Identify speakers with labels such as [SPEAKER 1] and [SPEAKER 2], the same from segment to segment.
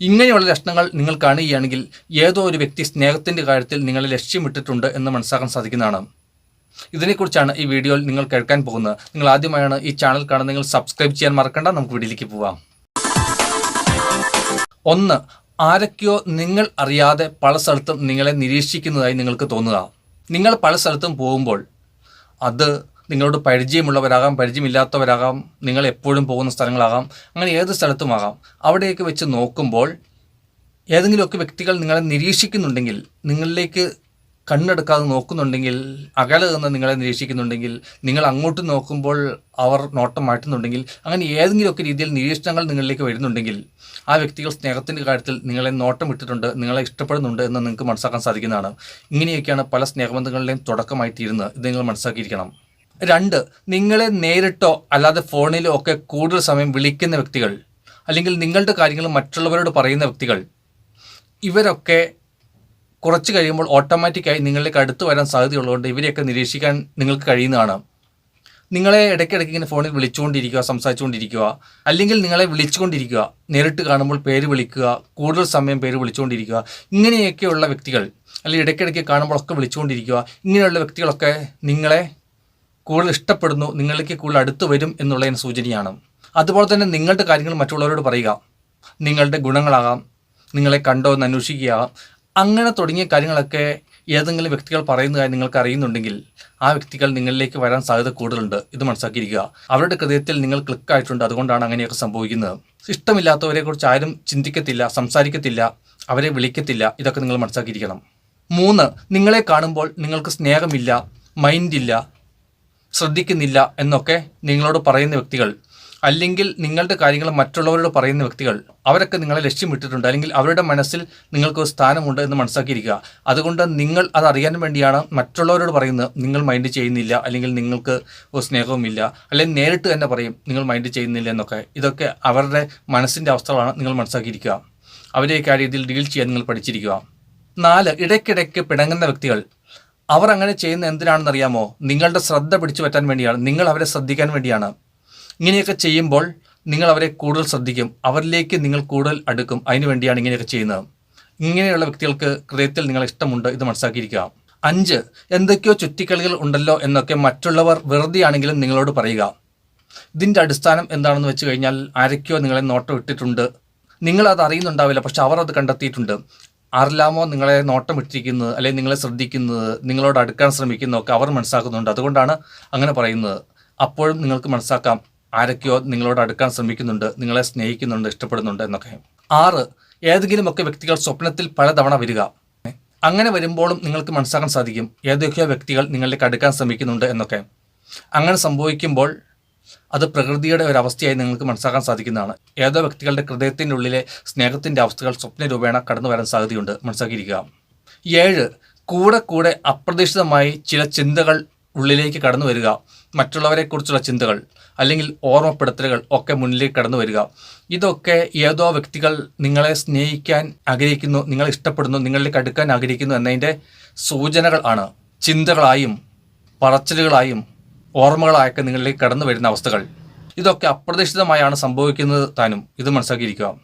[SPEAKER 1] ഇങ്ങനെയുള്ള ലക്ഷണങ്ങൾ നിങ്ങൾ കാണുകയാണെങ്കിൽ ഏതോ ഒരു വ്യക്തി സ്നേഹത്തിന്റെ കാര്യത്തിൽ നിങ്ങളെ ലക്ഷ്യമിട്ടിട്ടുണ്ട് എന്ന് മനസ്സിലാക്കാൻ സാധിക്കുന്നതാണ്. ഇതിനെക്കുറിച്ചാണ് ഈ വീഡിയോയിൽ നിങ്ങൾ കേൾക്കാൻ പോകുന്നത്. നിങ്ങൾ ആദ്യമായാണ് ഈ ചാനൽ കാണുന്നത് നിങ്ങൾ സബ്സ്ക്രൈബ് ചെയ്യാൻ മറക്കണ്ട. നമുക്ക് വീഡിയോയിലേക്ക് പോവാം. ഒന്ന് ആരൊക്കെയോ നിങ്ങൾ അറിയാതെ പല സ്ഥലത്തും നിങ്ങളെ നിരീക്ഷിക്കുന്നതായി നിങ്ങൾക്ക് തോന്നുക. നിങ്ങൾ പല സ്ഥലത്തും പോകുമ്പോൾ അത് നിങ്ങളോട് പരിചയമുള്ളവരാകാം പരിചയമില്ലാത്തവരാകാം നിങ്ങൾ എപ്പോഴും പോകുന്ന സ്ഥലങ്ങളാകാം അങ്ങനെ ഏത് സ്ഥലത്തുമാകാം അവിടെയൊക്കെ വെച്ച് നോക്കുമ്പോൾ ഏതെങ്കിലുമൊക്കെ വ്യക്തികൾ നിങ്ങളെ നിരീക്ഷിക്കുന്നുണ്ടെങ്കിൽ നിങ്ങളിലേക്ക് കണ്ണെടുക്കാതെ നോക്കുന്നുണ്ടെങ്കിൽ അകലെ നിന്ന് നിങ്ങളെ നിരീക്ഷിക്കുന്നുണ്ടെങ്കിൽ നിങ്ങൾ അങ്ങോട്ട് നോക്കുമ്പോൾ അവർ നോട്ടം മാറ്റുന്നുണ്ടെങ്കിൽ അങ്ങനെ ഏതെങ്കിലുമൊക്കെ രീതിയിൽ നിരീക്ഷണങ്ങൾ നിങ്ങളിലേക്ക് വരുന്നുണ്ടെങ്കിൽ ആ വ്യക്തികൾ സ്നേഹത്തിന്റെ കാര്യത്തിൽ നിങ്ങളെ നോട്ടം ഇട്ടിട്ടുണ്ട് നിങ്ങളെ ഇഷ്ടപ്പെടുന്നുണ്ട് എന്ന് നിങ്ങൾക്ക് മനസ്സിലാക്കാൻ സാധിക്കുന്നതാണ്. ഇങ്ങനെയൊക്കെയാണ് പല സ്നേഹബന്ധങ്ങളുടെയും തുടക്കമായി തീരുന്നത് ഇത് നിങ്ങൾ മനസ്സിലാക്കിയിരിക്കണം. രണ്ട് നിങ്ങളെ നേരിട്ടോ അല്ലാതെ ഫോണിലോ ഒക്കെ കൂടുതൽ സമയം വിളിക്കുന്ന വ്യക്തികൾ അല്ലെങ്കിൽ നിങ്ങളുടെ കാര്യങ്ങൾ മറ്റുള്ളവരോട് പറയുന്ന വ്യക്തികൾ ഇവരൊക്കെ കുറച്ച് കഴിയുമ്പോൾ ഓട്ടോമാറ്റിക്കായി നിങ്ങളിലേക്ക് അടുത്ത് വരാൻ സാധ്യതയുള്ളതുകൊണ്ട് ഇവരെയൊക്കെ നിരീക്ഷിക്കാൻ നിങ്ങൾക്ക് കഴിയുന്നതാണ്. നിങ്ങളെ ഇടയ്ക്കിടയ്ക്ക് ഇങ്ങനെ ഫോണിൽ വിളിച്ചുകൊണ്ടിരിക്കുക സംസാരിച്ചുകൊണ്ടിരിക്കുക അല്ലെങ്കിൽ നിങ്ങളെ വിളിച്ചുകൊണ്ടിരിക്കുക നേരിട്ട് കാണുമ്പോൾ പേര് വിളിക്കുക കൂടുതൽ സമയം പേര് വിളിച്ചുകൊണ്ടിരിക്കുക ഇങ്ങനെയൊക്കെയുള്ള വ്യക്തികൾ അല്ലെങ്കിൽ ഇടയ്ക്കിടയ്ക്ക് കാണുമ്പോഴൊക്കെ വിളിച്ചുകൊണ്ടിരിക്കുക ഇങ്ങനെയുള്ള വ്യക്തികളൊക്കെ നിങ്ങളെ കൂടുതൽ ഇഷ്ടപ്പെടുന്നു നിങ്ങളിലേക്ക് കൂടുതൽ അടുത്ത് വരും എന്നുള്ളതിന് സൂചനയാണ്. അതുപോലെ തന്നെ നിങ്ങളുടെ കാര്യങ്ങൾ മറ്റുള്ളവരോട് പറയുക. നിങ്ങളുടെ ഗുണങ്ങളാകാം നിങ്ങളെ കണ്ടോ എന്ന് അന്വേഷിക്കുക. അങ്ങനെ തുടങ്ങിയ കാര്യങ്ങളൊക്കെ ഏതെങ്കിലും വ്യക്തികൾ പറയുന്നതായി നിങ്ങൾക്ക് അറിയുന്നുണ്ടെങ്കിൽ ആ വ്യക്തികൾ നിങ്ങളിലേക്ക് വരാൻ സാധ്യത കൂടുതലുണ്ട്. ഇത് മനസ്സിലാക്കിയിരിക്കുക. അവരുടെ ഹൃദയത്തിൽ നിങ്ങൾ ക്ലിക്ക് ആയിട്ടുണ്ട്. അതുകൊണ്ടാണ് അങ്ങനെയൊക്കെ സംഭവിക്കുന്നത്. ഇഷ്ടമില്ലാത്തവരെ കുറിച്ച് ആരും ചിന്തിക്കത്തില്ല സംസാരിക്കത്തില്ല അവരെ വിളിക്കത്തില്ല. ഇതൊക്കെ നിങ്ങൾ മനസ്സിലാക്കിയിരിക്കണം. മൂന്ന് നിങ്ങളെ കാണുമ്പോൾ നിങ്ങൾക്ക് സ്നേഹമില്ല മൈൻഡില്ല ശ്രദ്ധിക്കുന്നില്ല എന്നൊക്കെ നിങ്ങളോട് പറയുന്ന വ്യക്തികൾ അല്ലെങ്കിൽ നിങ്ങളുടെ കാര്യങ്ങൾ മറ്റുള്ളവരോട് പറയുന്ന വ്യക്തികൾ അവരൊക്കെ നിങ്ങളെ ലക്ഷ്യമിട്ടിട്ടുണ്ട് അല്ലെങ്കിൽ അവരുടെ മനസ്സിൽ നിങ്ങൾക്ക് ഒരു സ്ഥാനമുണ്ട് എന്ന് മനസ്സിലാക്കിയിരിക്കുക. അതുകൊണ്ട് നിങ്ങൾ അത് അറിയാൻ വേണ്ടിയാണ് മറ്റുള്ളവരോട് പറയുന്നത് നിങ്ങൾ മൈൻഡ് ചെയ്യുന്നില്ല അല്ലെങ്കിൽ നിങ്ങൾക്ക് ഒരു സ്നേഹവുമില്ല അല്ലെങ്കിൽ നേരിട്ട് തന്നെ പറയും നിങ്ങൾ മൈൻഡ് ചെയ്യുന്നില്ല എന്നൊക്കെ. ഇതൊക്കെ അവരുടെ മനസ്സിന്റെ അവസ്ഥകളാണ് നിങ്ങൾ മനസ്സിലാക്കിയിരിക്കുക. അവരെയൊക്കെ ആ രീതിയിൽ ഡീൽ ചെയ്യാൻ നിങ്ങൾ പഠിച്ചിരിക്കുക. നാല് ഇടയ്ക്കിടയ്ക്ക് പിണങ്ങുന്ന വ്യക്തികൾ. അവർ അങ്ങനെ ചെയ്യുന്ന എന്തിനാണെന്ന് അറിയാമോ നിങ്ങളുടെ ശ്രദ്ധ പിടിച്ചു പറ്റാൻ വേണ്ടിയാണ്. നിങ്ങൾ അവരെ ശ്രദ്ധിക്കാൻ വേണ്ടിയാണ്. ഇങ്ങനെയൊക്കെ ചെയ്യുമ്പോൾ നിങ്ങൾ അവരെ കൂടുതൽ ശ്രദ്ധിക്കും. അവരിലേക്ക് നിങ്ങൾ കൂടുതൽ അടുക്കും. അതിനു വേണ്ടിയാണ് ഇങ്ങനെയൊക്കെ ചെയ്യുന്നത്. ഇങ്ങനെയുള്ള വ്യക്തികൾക്ക് ഹൃദയത്തിൽ നിങ്ങൾ ഇഷ്ടമുണ്ട് ഇത് മനസ്സിലാക്കിയിരിക്കുക. അഞ്ച് എന്തൊക്കെയോ ചുറ്റിക്കളികൾ ഉണ്ടല്ലോ എന്നൊക്കെ മറ്റുള്ളവർ വെറുതെയാണെങ്കിലും നിങ്ങളോട് പറയുക. ഇതിന്റെ അടിസ്ഥാനം എന്താണെന്ന് വെച്ച് കഴിഞ്ഞാൽ ആരൊക്കെയോ നിങ്ങളെ നോട്ടം ഇട്ടിട്ടുണ്ട്. നിങ്ങൾ അത് അറിയുന്നുണ്ടാവില്ല പക്ഷെ അവർ അത് കണ്ടെത്തിയിട്ടുണ്ട്. ആരെല്ലാമോ നിങ്ങളെ നോട്ടം ഇട്ടിരിക്കുന്നത് അല്ലെങ്കിൽ നിങ്ങളെ ശ്രദ്ധിക്കുന്നത് നിങ്ങളോട് അടുക്കാൻ ശ്രമിക്കുന്നതൊക്കെ അവർ മനസ്സിലാക്കുന്നുണ്ട്. അതുകൊണ്ടാണ് അങ്ങനെ പറയുന്നത്. അപ്പോഴും നിങ്ങൾക്ക് മനസ്സിലാക്കാം ആരൊക്കെയോ നിങ്ങളോട് അടുക്കാൻ ശ്രമിക്കുന്നുണ്ട് നിങ്ങളെ സ്നേഹിക്കുന്നുണ്ട് ഇഷ്ടപ്പെടുന്നുണ്ട് എന്നൊക്കെ. ആറ് ഏതെങ്കിലുമൊക്കെ വ്യക്തികൾ സ്വപ്നത്തിൽ പലതവണ വരിക. അങ്ങനെ വരുമ്പോഴും നിങ്ങൾക്ക് മനസ്സിലാക്കാൻ സാധിക്കും ഏതൊക്കെയോ വ്യക്തികൾ നിങ്ങളിലേക്ക് അടുക്കാൻ ശ്രമിക്കുന്നുണ്ട് എന്നൊക്കെ. അങ്ങനെ സംഭവിക്കുമ്പോൾ അത് പ്രകൃതിയുടെ ഒരു അവസ്ഥയായി നിങ്ങൾക്ക് മനസ്സിലാക്കാൻ സാധിക്കുന്നതാണ്. ഏതോ വ്യക്തികളുടെ ഹൃദയത്തിന്റെ ഉള്ളിലെ സ്നേഹത്തിന്റെ അവസ്ഥകൾ സ്വപ്ന രൂപേണ കടന്നു വരാൻ സാധ്യതയുണ്ട്. മനസ്സിലാക്കിയിരിക്കുക. ഏഴ് കൂടെ കൂടെ അപ്രതീക്ഷിതമായി ചില ചിന്തകൾ ഉള്ളിലേക്ക് കടന്നു വരിക. മറ്റുള്ളവരെക്കുറിച്ചുള്ള ചിന്തകൾ അല്ലെങ്കിൽ ഓർമ്മപ്പെടുത്തലുകൾ ഒക്കെ മുന്നിലേക്ക് കടന്നു വരിക. ഇതൊക്കെ ഏതോ വ്യക്തികൾ നിങ്ങളെ സ്നേഹിക്കാൻ ആഗ്രഹിക്കുന്നു നിങ്ങളെ ഇഷ്ടപ്പെടുന്നു നിങ്ങളിലേക്ക് അടുക്കാൻ ആഗ്രഹിക്കുന്നു എന്നതിന്റെ സൂചനകൾ ആണ്. ചിന്തകളായും പറച്ചിലുകളായും ഓർമ്മകളായൊക്കെ നിങ്ങളിലേക്ക് കടന്നു വരുന്ന അവസ്ഥകൾ. ഇതൊക്കെ അപ്രതീക്ഷിതമായാണ് സംഭവിക്കുന്നത് താനും. ഇത് മനസ്സിലാക്കിയിരിക്കുക.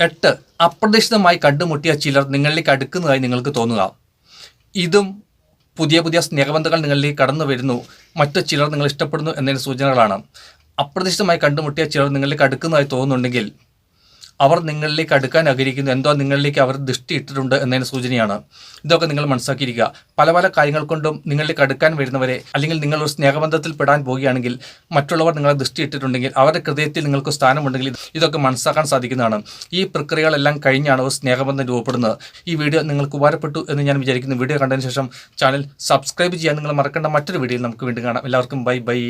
[SPEAKER 1] എട്ട്. അപ്രതീക്ഷിതമായി കണ്ടുമുട്ടിയ ചിലർ നിങ്ങളിലേക്ക് അടുക്കുന്നതായി നിങ്ങൾക്ക് തോന്നുക. ഇതും പുതിയ പുതിയ സ്നേഹബന്ധങ്ങൾ നിങ്ങളിലേക്ക് കടന്നു വരുന്നു. മറ്റു ചിലർ നിങ്ങൾ ഇഷ്ടപ്പെടുന്നു എന്നതിന് സൂചനകളാണ്. അപ്രതീക്ഷിതമായി കണ്ടുമുട്ടിയ ചിലർ നിങ്ങളിലേക്ക് അടുക്കുന്നതായി തോന്നുന്നുണ്ടെങ്കിൽ അവർ നിങ്ങളിലേക്ക് അടുക്കാൻ ആഗ്രഹിക്കുന്നു. എന്തോ നിങ്ങളിലേക്ക് അവർ ദൃഷ്ടി ഇട്ടിട്ടുണ്ട് എന്നതിന് സൂചനയാണ്. ഇതൊക്കെ നിങ്ങൾ മനസ്സിലാക്കിയിരിക്കുക. പല പല കാര്യങ്ങൾ കൊണ്ടും നിങ്ങളിലേക്ക് അടുക്കാൻ വരുന്നവരെ അല്ലെങ്കിൽ നിങ്ങൾ ഒരു സ്നേഹബന്ധത്തിൽ പെടാൻ പോവുകയാണെങ്കിൽ മറ്റുള്ളവർ നിങ്ങളെ ദൃഷ്ടി ഇട്ടിട്ടുണ്ടെങ്കിൽ അവരുടെ ഹൃദയത്തിൽ നിങ്ങൾക്ക് സ്ഥാനമുണ്ടെങ്കിൽ ഇതൊക്കെ മനസ്സിലാക്കാൻ സാധിക്കുന്നതാണ്. ഈ പ്രക്രിയകളെല്ലാം കഴിഞ്ഞാണ് ഒരു സ്നേഹബന്ധം രൂപപ്പെടുന്നത്. ഈ വീഡിയോ നിങ്ങൾക്ക് ഉപകാരപ്പെട്ടു എന്ന് ഞാൻ വിചാരിക്കുന്നു. വീഡിയോ കണ്ടതിന് ശേഷം ചാനൽ സബ്സ്ക്രൈബ് ചെയ്യാൻ നിങ്ങൾ മറക്കേണ്ട മറ്റൊരു വീഡിയോയിൽ നമുക്ക് വീണ്ടും കാണാം. എല്ലാവർക്കും ബൈ ബൈ.